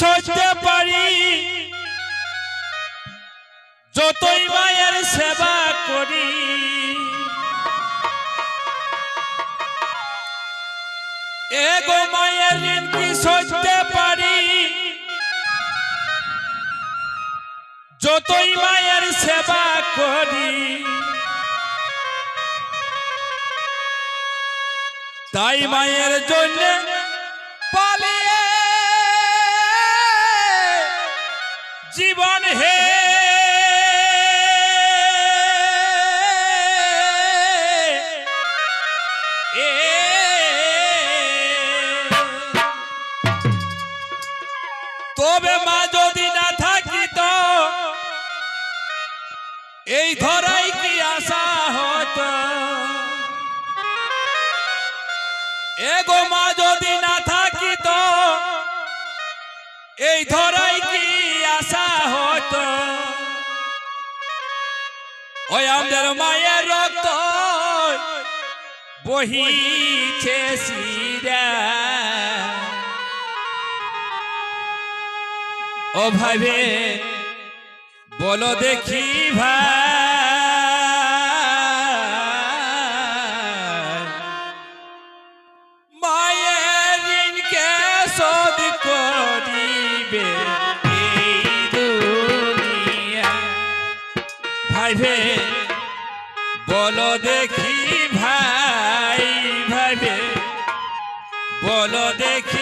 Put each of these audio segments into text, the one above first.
সইতে পারি। যতই মায়ের সেবা করি। এগো মায়ের ঋণ কি সইতে পারি। যতই মায়ের সেবা করি। তাই মায়ের জন্য জীবন হে। তবে মা যদি না থাকিত এই ধরাই বহিছে সিরা ও ভাবে বলো দেখি ভাই। বলো দেখি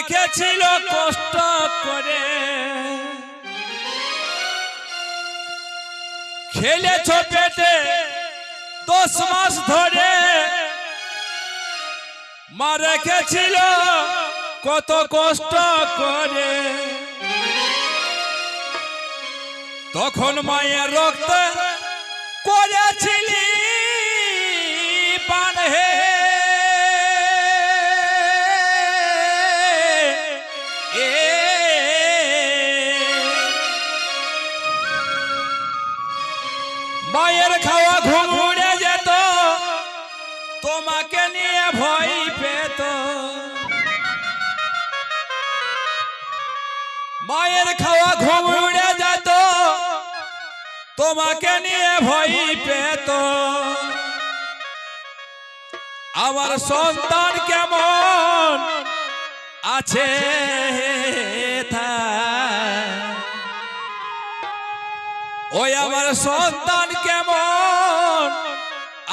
রেখেছিল কষ্ট করে। খেলেছো পেটে দশ মাস ধরে। মা রেখেছিল কত কষ্ট করে। তখন মায়ের রক্ত করেছিলি পান হে। ঘুম উড়ে যেত, তোমাকে নিয়ে ভয় পেত। মায়ের খাওয়া ঘুম যেত, তোমাকে নিয়ে ভয় পেত। আমার সন্তান কেমন আছে ওই আমার সন্তান কেমন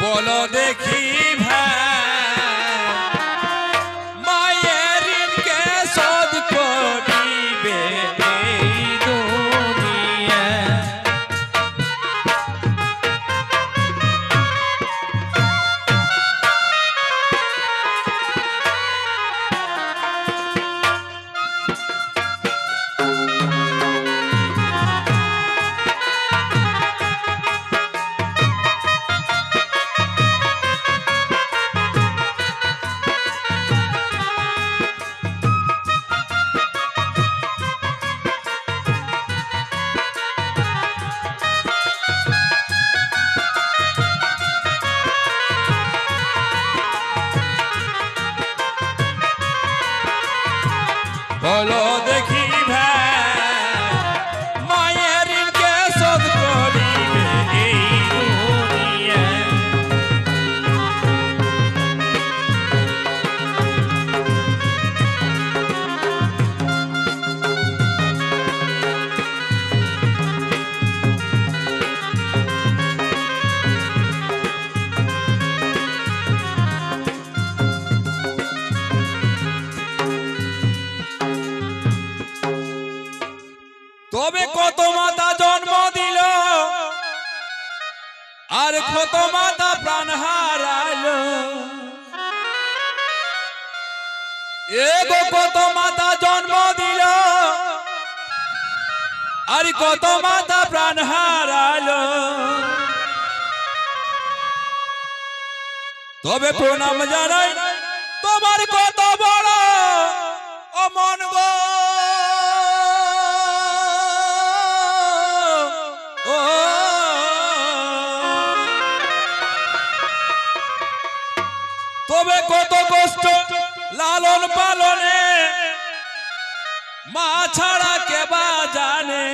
বলো দেখি বলো কত মাতা প্রাণ হারালো। তবে প্রণাম জানাই তোমার কত বড় অমন গো। তবে কত কষ্ট লালন পালনে মা ছাড়া কে বা জানে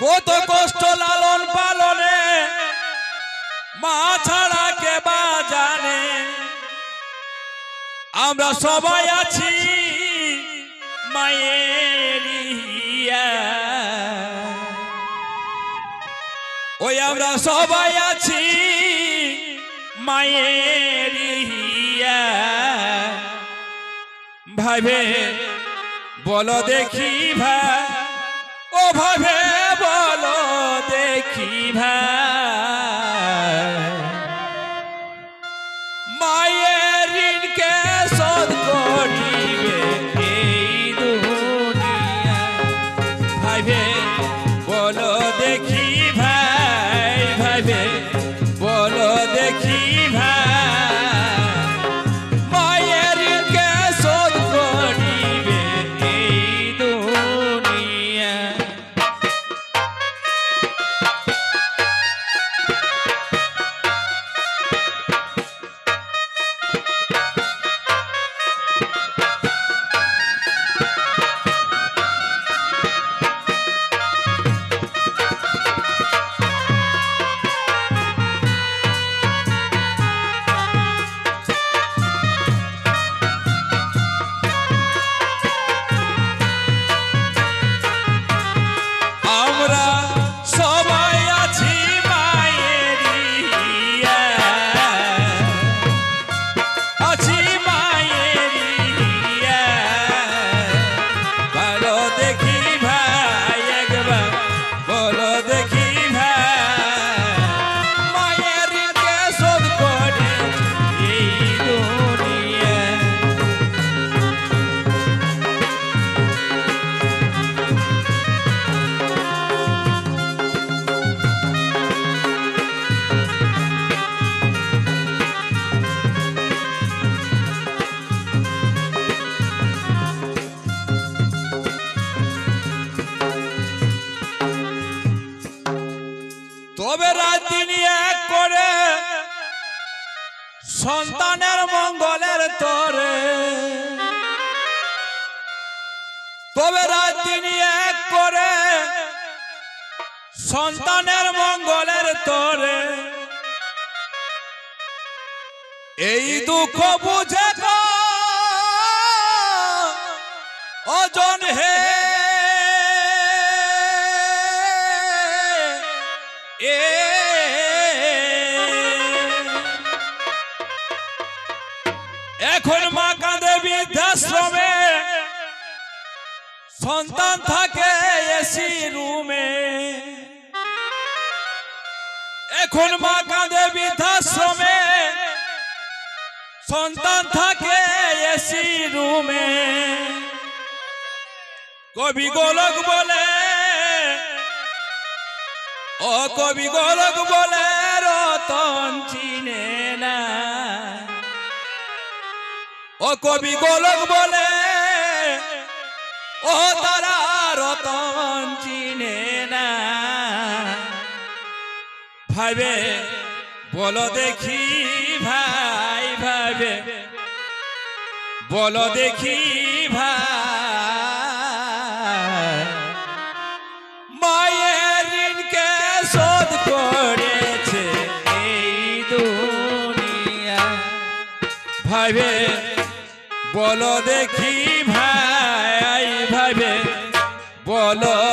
কত কষ্ট লালন পালনে মা ছাড়া কে বা জানে আমরা সবাই আছি মায়ের। ওই আমরা সবাই আছি মায়ের ইয়া। ভাবে? বলো দেখি ভাই। ও ভাবে? সন্তানের মঙ্গলের তরে। তবে রাত তিনি এক করে সন্তানের মঙ্গলের তরে। এই দুঃখ বুঝে অজন হে। এ সন্তান থাকে এসি রুমে এখন মা কাঁদে বৃদ্ধাশ্রমে। সন্তান থাকে এসি রুমে কবি গোলক বলে ও কবি গোলক বলে, রতন চিনে না। ও কবি গোলক বলে ও তারা রতন চিনে না। ভাবে বলো দেখি, ভাই ভাবে বলো দেখি, ভাই। মায়ের ঋণকে শোধ করেছে এই দুনিয়া। ভাবে বলো দেখি বলো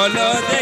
বলো দেখি